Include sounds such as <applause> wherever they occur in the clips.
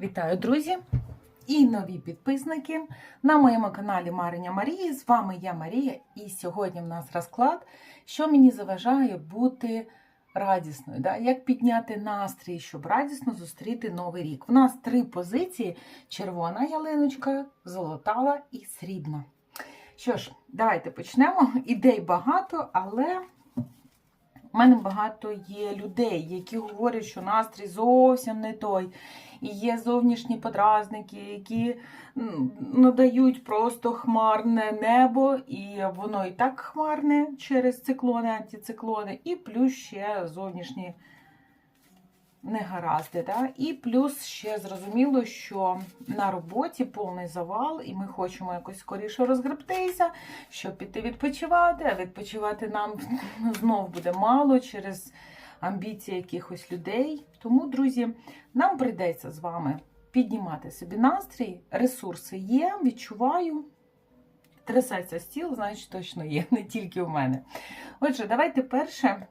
Вітаю, друзі! І нові підписники на моєму каналі Мариня Марії. З вами я Марія, і сьогодні в нас розклад, що мені заважає бути радісною. Да? Як підняти настрій, щоб радісно зустріти новий рік. У нас три позиції: червона ялиночка, золотава і срібна. Що ж, давайте почнемо. Ідей багато, але у мене багато є людей, які говорять, що настрій зовсім не той. І є зовнішні подразники, які надають просто хмарне небо, і воно і так хмарне через циклони, антициклони, і плюс ще зовнішні негаразди. Да? І плюс ще зрозуміло, що на роботі повний завал, і ми хочемо якось скоріше розгребтися, щоб піти відпочивати, а відпочивати нам <laughs> знов буде мало через амбіції якихось людей. Тому, друзі, нам прийдеться з вами піднімати собі настрій, ресурси є, відчуваю. Трясеться стіл, значить точно є, <laughs> не тільки в мене. Отже, давайте перше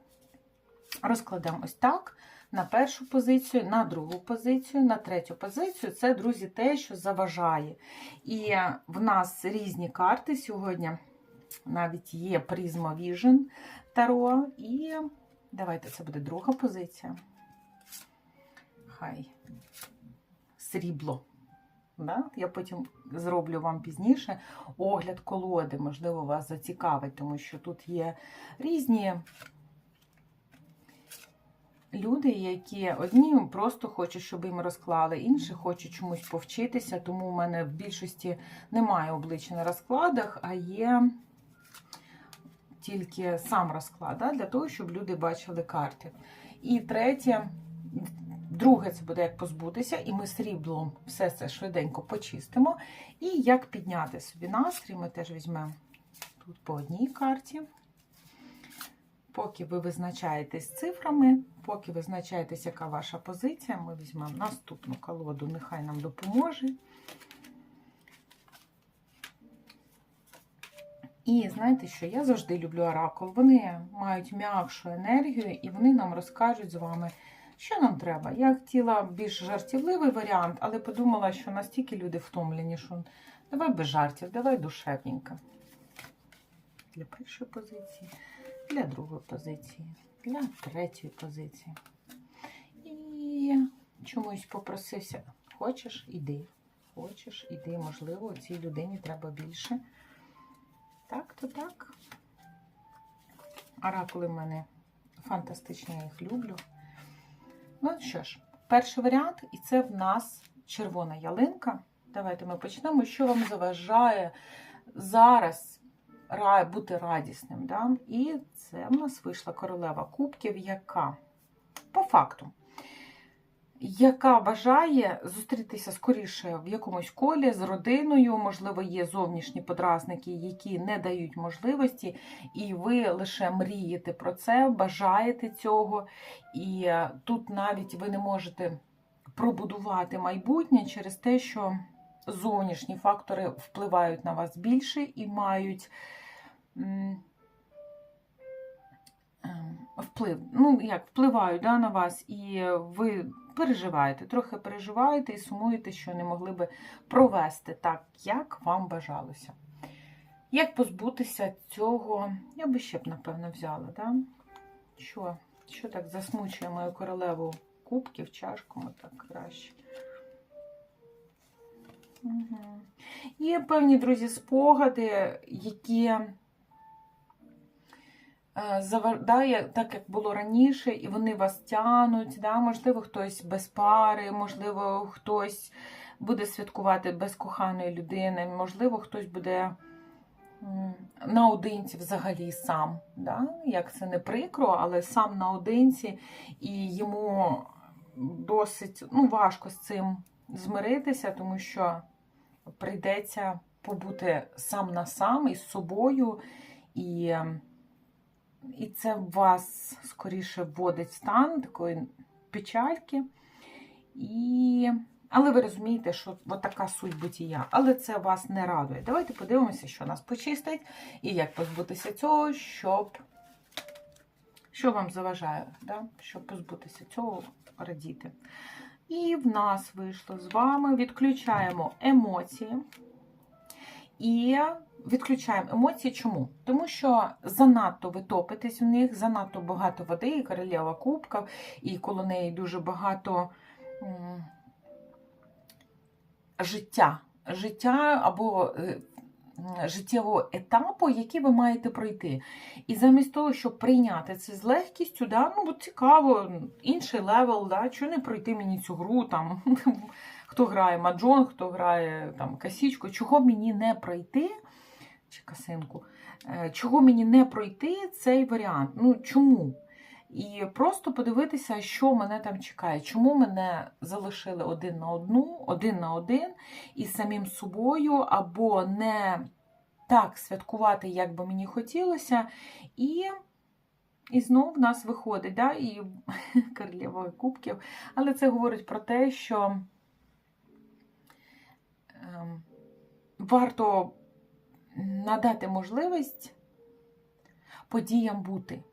розкладемо ось так. На першу позицію, на другу позицію, на третю позицію це, друзі, те, що заважає. І в нас різні карти сьогодні. Навіть є Prisma Vision Таро. І давайте це буде друга позиція. Хай срібло. Да? Я потім зроблю вам пізніше огляд колоди, можливо, вас зацікавить, тому що тут є різні люди, які одні просто хочуть, щоб їм розклали, інші хочуть чомусь повчитися, тому у мене в більшості немає обличчя на розкладах, а є тільки сам розклад, да, для того, щоб люди бачили карти. І третє, друге, це буде як позбутися, і ми сріблом все це швиденько почистимо. І як підняти собі настрій, ми теж візьмемо тут по одній карті. Поки ви визначаєтесь цифрами, поки визначаєтесь, яка ваша позиція, ми візьмемо наступну колоду, нехай нам допоможе. І знаєте що? Я завжди люблю оракул. Вони мають м'якшу енергію, і вони нам розкажуть з вами, що нам треба. Я хотіла більш жартівливий варіант, але подумала, що настільки люди втомлені, що давай без жартів, давай душевненько. Для першої позиції для другої позиції, для третьої позиції. І чомусь попросився. Хочеш, іди. Хочеш, іди. Можливо, цій людині треба більше. Так, то так. Оракули в мене фантастичні, я їх люблю. Ну що ж, перший варіант, і це в нас червона ялинка. Давайте ми почнемо. Що вам заважає зараз бути радісним. Да? І це в нас вийшла королева кубків, яка по факту, яка бажає зустрітися скоріше в якомусь колі з родиною, можливо, є зовнішні подразники, які не дають можливості, і ви лише мрієте про це, бажаєте цього. І тут навіть ви не можете пробудувати майбутнє через те, що зовнішні фактори впливають на вас більше і мають вплив, ну, як впливають да, на вас, і ви переживаєте, трохи переживаєте і сумуєте, що не могли би провести так, як вам бажалося. Як позбутися цього, я би ще б, напевно, взяла, да? Що що так засмучує мою королеву кубків, чашку, так краще. Угу. Є певні, друзі, спогади, які заважає, так як було раніше, і вони вас тянуть. Да? Можливо, хтось без пари, можливо, хтось буде святкувати без коханої людини, можливо, хтось буде наодинці взагалі сам. Да? Як це не прикро, але сам наодинці, і йому досить ну, важко з цим змиритися, тому що прийдеться побути сам на сам із собою. і і це вас скоріше вводить в стан такої печальки. І... Але ви розумієте, що от така суть буття. Але це вас не радує. Давайте подивимося, що нас почистить, і як позбутися цього, щоб що вам заважає, да? щоб позбутися цього, радіти. І в нас вийшло з вами. Відключаємо емоції. І відключаємо емоції. Чому? Тому що занадто ви топитесь в них, занадто багато води, і королева кубка, і коло неї дуже багато життя. Життя або е, життєвого етапу, який ви маєте пройти. І замість того, щоб прийняти це з легкістю, да, ну от цікаво, інший левел, да, чого не пройти мені цю гру, там, <laughs> хто грає маджон, хто грає там, касічку, чого мені не пройти, чи касинку, е, чого мені не пройти цей варіант. Ну чому? І просто подивитися, що мене там чекає, чому мене залишили один на одну, один на один із самим собою, або не так святкувати, як би мені хотілося, і, і знов в нас виходить, да, і <laughs> королева кубків. Але це говорить про те, що ем, варто надати можливість подіям бути.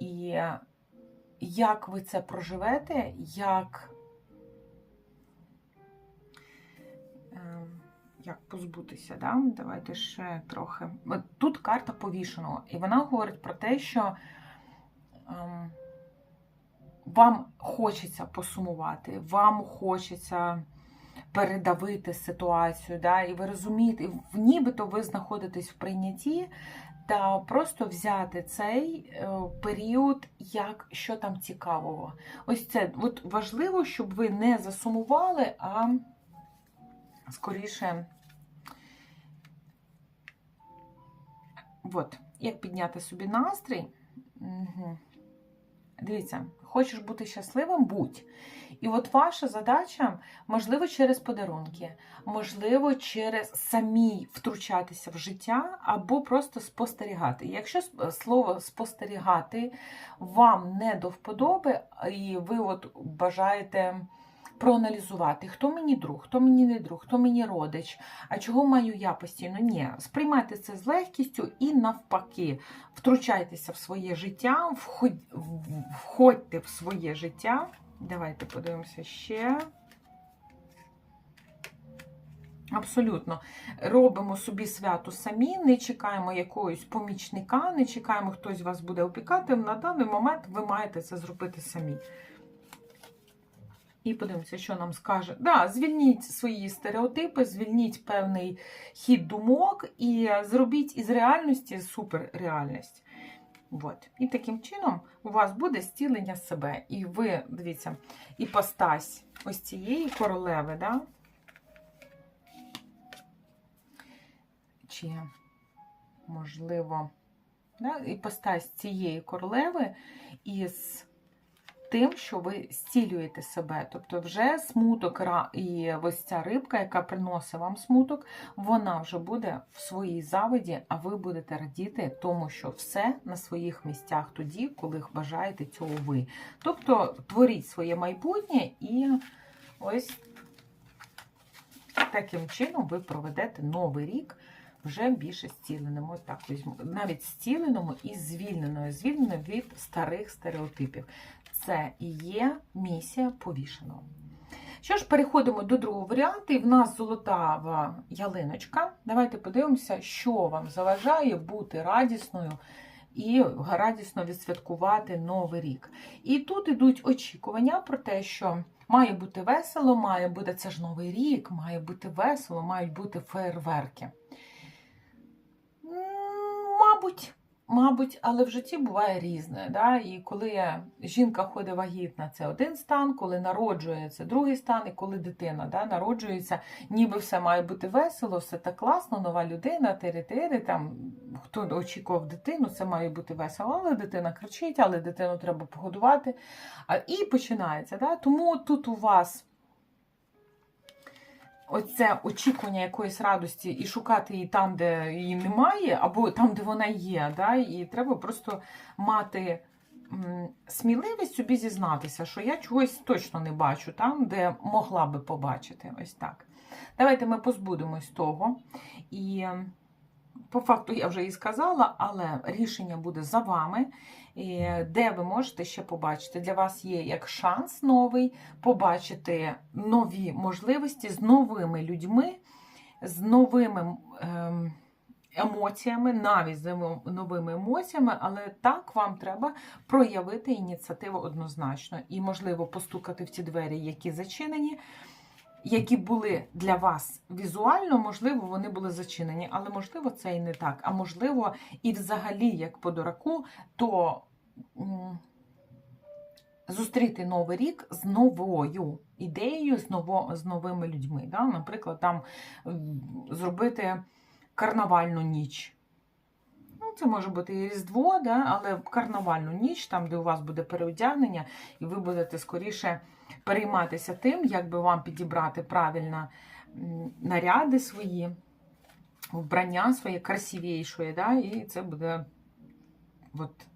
І як ви це проживете, як, ем, як позбутися, да? давайте ще трохи. Тут карта повішеного, і вона говорить про те, що ем, вам хочеться посумувати, вам хочеться передавити ситуацію, да? і ви розумієте, нібито ви знаходитесь в прийнятті, та просто взяти цей е, період, як що там цікавого. Ось це от важливо, щоб ви не засумували, а скоріше, от, як підняти собі настрій. Угу. Дивіться, хочеш бути щасливим, будь. І от ваша задача, можливо, через подарунки, можливо, через самі втручатися в життя, або просто спостерігати. Якщо слово спостерігати вам не до вподоби, і ви от бажаєте проаналізувати, хто мені друг, хто мені не друг, хто мені родич, а чого маю я постійно? Ні, сприймайте це з легкістю і навпаки, втручайтеся в своє життя, входьте в своє життя. Давайте подивимося ще. Абсолютно. Робимо собі свято самі, не чекаємо якогось помічника, не чекаємо, хтось вас буде опікати. На даний момент ви маєте це зробити самі. І подивимося, що нам скаже. Да, Звільніть свої стереотипи, звільніть певний хід думок і зробіть із реальності суперреальність. От. І таким чином у вас буде стілення себе. І ви, дивіться, іпостась ось цієї королеви, да? чи, можливо, да? іпостась цієї королеви із тим, що ви зцілюєте себе. Тобто, вже смуток і ось ця рибка, яка приносить вам смуток, вона вже буде в своїй заводі, а ви будете радіти тому, що все на своїх місцях тоді, коли бажаєте цього ви. Тобто творіть своє майбутнє і ось таким чином ви проведете новий рік. Вже більше зціленому, так візьму, навіть зціленому і звільненою, звільненою від старих стереотипів це і є місія повішеного. Що ж, переходимо до другого варіанту. І в нас золотава ялиночка. Давайте подивимося, що вам заважає бути радісною і радісно відсвяткувати Новий рік. І тут йдуть очікування про те, що має бути весело, має бути це ж Новий рік, має бути весело, мають бути фейерверки. Мабуть. Мабуть, але в житті буває різне. Да? І коли жінка ходить вагітна, це один стан, коли народжує, це другий стан, і коли дитина да, народжується, ніби все має бути весело, все так класно, нова людина, тири-тири, там хто очікував дитину, це має бути весело, але дитина кричить, але дитину треба погодувати. І починається. Да? Тому тут у вас оце очікування якоїсь радості і шукати її там, де її немає, або там, де вона є. Да? І треба просто мати сміливість собі зізнатися, що я чогось точно не бачу там, де могла би побачити. Ось так. Давайте ми позбудемось того. І по факту я вже і сказала, але рішення буде за вами. Де ви можете ще побачити. Для вас є як шанс новий побачити нові можливості з новими людьми, з новими ем, емоціями, навіть з новими емоціями, але так вам треба проявити ініціативу однозначно і, можливо, постукати в ті двері, які зачинені. Які були для вас візуально, можливо, вони були зачинені, але можливо, це і не так. А можливо, і взагалі, як по дураку, то зустріти новий рік з новою ідеєю, з, ново, з новими людьми. Да? Наприклад, там зробити карнавальну ніч. Ну, це може бути і Різдво, да? але карнавальну ніч, там, де у вас буде переодягнення, і ви будете скоріше перейматися тим, як би вам підібрати правильно наряди свої, вбрання своє красивіше, да? і це буде от,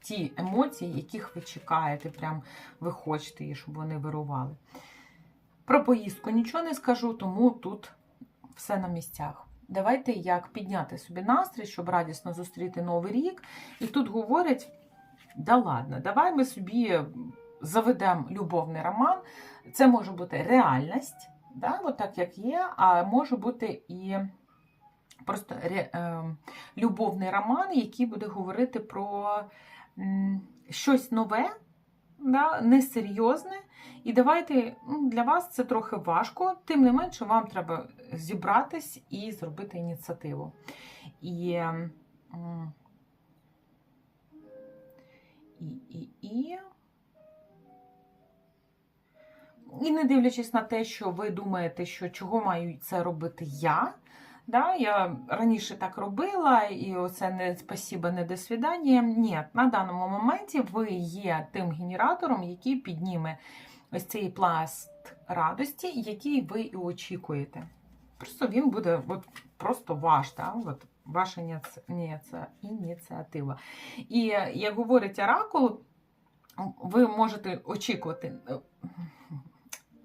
ті емоції, яких ви чекаєте, прям ви хочете, щоб вони вирували. Про поїздку нічого не скажу, тому тут все на місцях. Давайте як підняти собі настрій, щоб радісно зустріти новий рік. І тут говорять: да ладно, давай ми собі заведемо любовний роман. Це може бути реальність, да, от так як є, а може бути і просто е, любовний роман, який буде говорити про щось нове, да, несерйозне. І давайте ну, для вас це трохи важко, тим не менше, вам треба зібратись і зробити ініціативу. І, і, і, і. І не дивлячись на те, що ви думаєте, що чого маю це робити я. Да, я раніше так робила, і оце не спасіба, не до свідання. Ні, на даному моменті ви є тим генератором, який підніме ось цей пласт радості, який ви і очікуєте. Просто він буде от, просто ваш, да, от, ваша ініці- ініці- ініціатива. І як говорить Оракул, ви можете очікувати.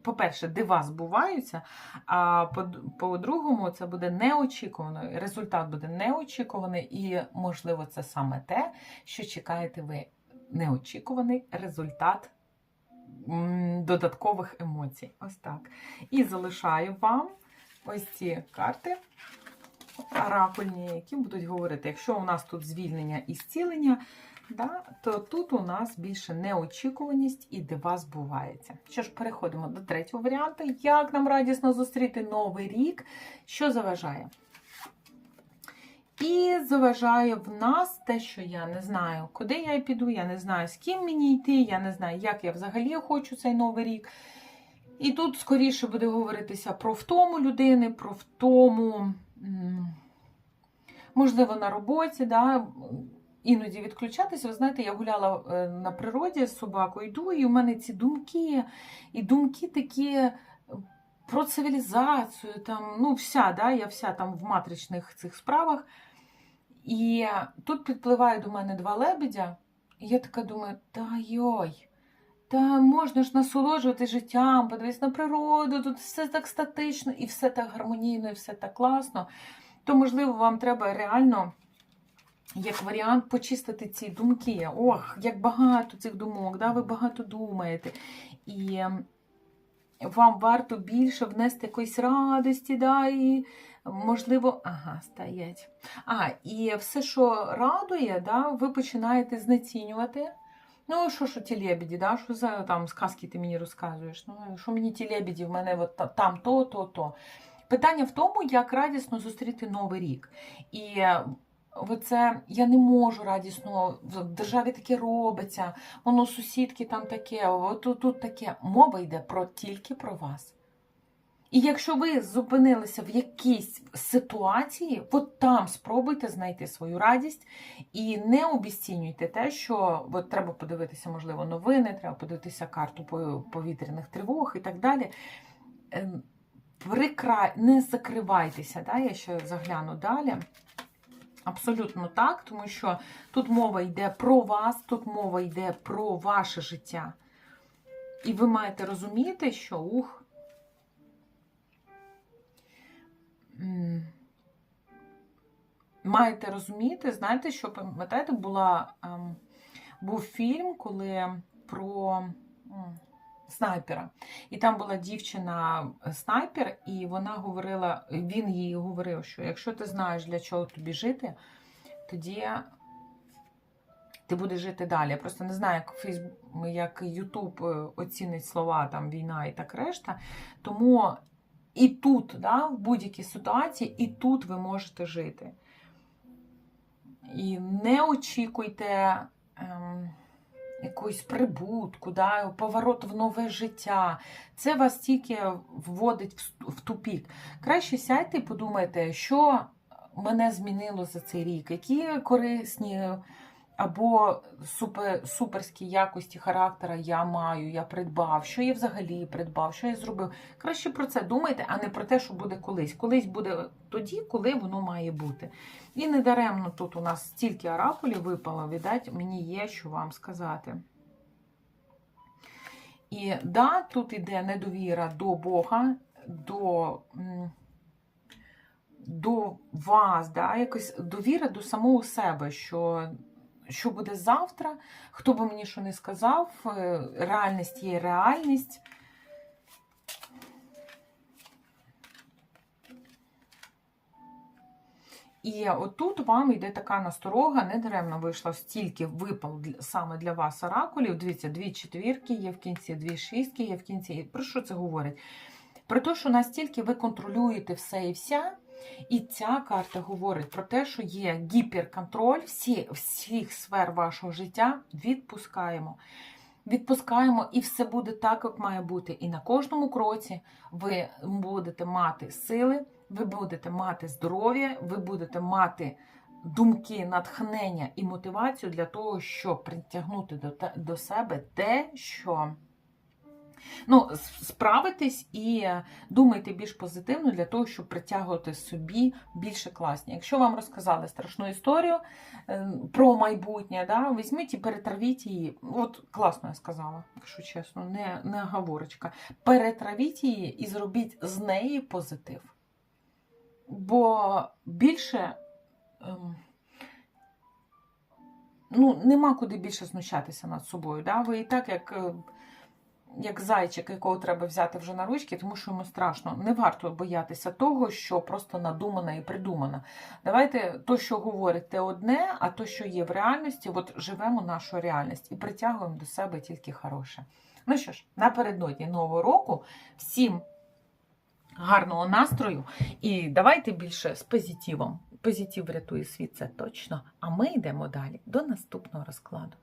По-перше, дива збуваються, а по- по-другому, це буде неочікувано. Результат буде неочікуваний, і, можливо, це саме те, що чекаєте ви. Неочікуваний результат додаткових емоцій. Ось так. І залишаю вам ось ці карти оракульні, які будуть говорити, якщо у нас тут звільнення і зцілення, да, то тут у нас більше неочікуваність і дива збувається. Що ж, переходимо до третього варіанту. Як нам радісно зустріти новий рік? Що заважає? І заважає в нас те, що я не знаю, куди я піду, я не знаю, з ким мені йти, я не знаю, як я взагалі хочу цей новий рік. І тут скоріше буде говоритися про втому людини, про втому, можливо, на роботі, да, іноді відключатися. Ви знаєте, я гуляла е, на природі з собакою, йду, і у мене ці думки, і думки такі про цивілізацію, там, ну, вся, да, я вся там в матричних цих справах. І тут підпливає до мене два лебедя, і я така думаю, та йой. Та можна ж насолоджувати життям, подивись на природу, тут все так статично, і все так гармонійно, і все так класно. То, можливо, вам треба реально, як варіант, почистити ці думки. Ох, як багато цих думок, да? ви багато думаєте. І ем, вам варто більше внести якоїсь радості, да? і, можливо, ага, стоять. А, і все, що радує, да, ви починаєте знецінювати. Ну, що ж ті лебеді, да? що за там сказки ти мені розказуєш? Ну, що мені ті лебеді, в мене от, там то, то, то. Питання в тому, як радісно зустріти Новий рік. І оце я не можу радісно, в державі таке робиться, воно сусідки там таке, от тут, тут таке. Мова йде про тільки про вас. І якщо ви зупинилися в якійсь ситуації, от там спробуйте знайти свою радість і не обіцінюйте те, що от треба подивитися, можливо, новини, треба подивитися карту повітряних тривог і так далі. Ем, Прикра... Не закривайтеся, да? я ще загляну далі. Абсолютно так, тому що тут мова йде про вас, тут мова йде про ваше життя. І ви маєте розуміти, що ух. Маєте розуміти, знаєте, що пам'ятаєте, була ем, був фільм, коли про снайпера. І там була дівчина е, і вона говорила, він їй говорив, що якщо ти знаєш, для чого тобі жити, тоді ти будеш жити далі. Я просто не знаю, як Фейсбук, як Ютуб е, оцінить слова там війна і так решта. Тому і тут, да, в будь-якій ситуації, і тут ви можете жити. І не очікуйте ем, якоїсь прибутку, да, поворот в нове життя. Це вас тільки вводить в тупік. Краще сядьте і подумайте, що мене змінило за цей рік, які корисні або супер, суперські якості характера я маю, я придбав, що я взагалі придбав, що я зробив. Краще про це думайте, а не про те, що буде колись. Колись буде тоді, коли воно має бути. І недаремно тут у нас стільки оракулів випало, віддать, мені є що вам сказати. І да, тут іде недовіра до Бога, до, до вас, да, якось довіра до самого себе, що, що буде завтра, хто би мені що не сказав, е, реальність є реальність. І отут вам йде така насторога, недаремно вийшла стільки випал саме для вас оракулів. Дивіться, дві четвірки є в кінці, дві шістки є в кінці. Про що це говорить? Про те, що настільки ви контролюєте все і вся, і ця карта говорить про те, що є гіперконтроль всі, всіх сфер вашого життя відпускаємо. Відпускаємо, і все буде так, як має бути. І на кожному кроці ви будете мати сили, ви будете мати здоров'я, ви будете мати думки, натхнення і мотивацію для того, щоб притягнути до, себе те, що ну, справитись і думайте більш позитивно для того, щоб притягувати собі більше класні. Якщо вам розказали страшну історію е, про майбутнє, да, візьміть і перетравіть її. От класно я сказала, якщо чесно, не, не оговорочка. Перетравіть її і зробіть з неї позитив. Бо більше. ем, Ну, нема куди більше знущатися над собою. Да? Ви і так, як, е, як зайчик, якого треба взяти вже на ручки, тому що йому страшно. Не варто боятися того, що просто надумано і придумано. Давайте то, що говорить, те одне, а то, що є в реальності, от живемо нашу реальність і притягуємо до себе тільки хороше. Ну що ж, напередодні Нового року всім гарного настрою і давайте більше з позитивом. Позитив врятує світ, це точно. А ми йдемо далі до наступного розкладу.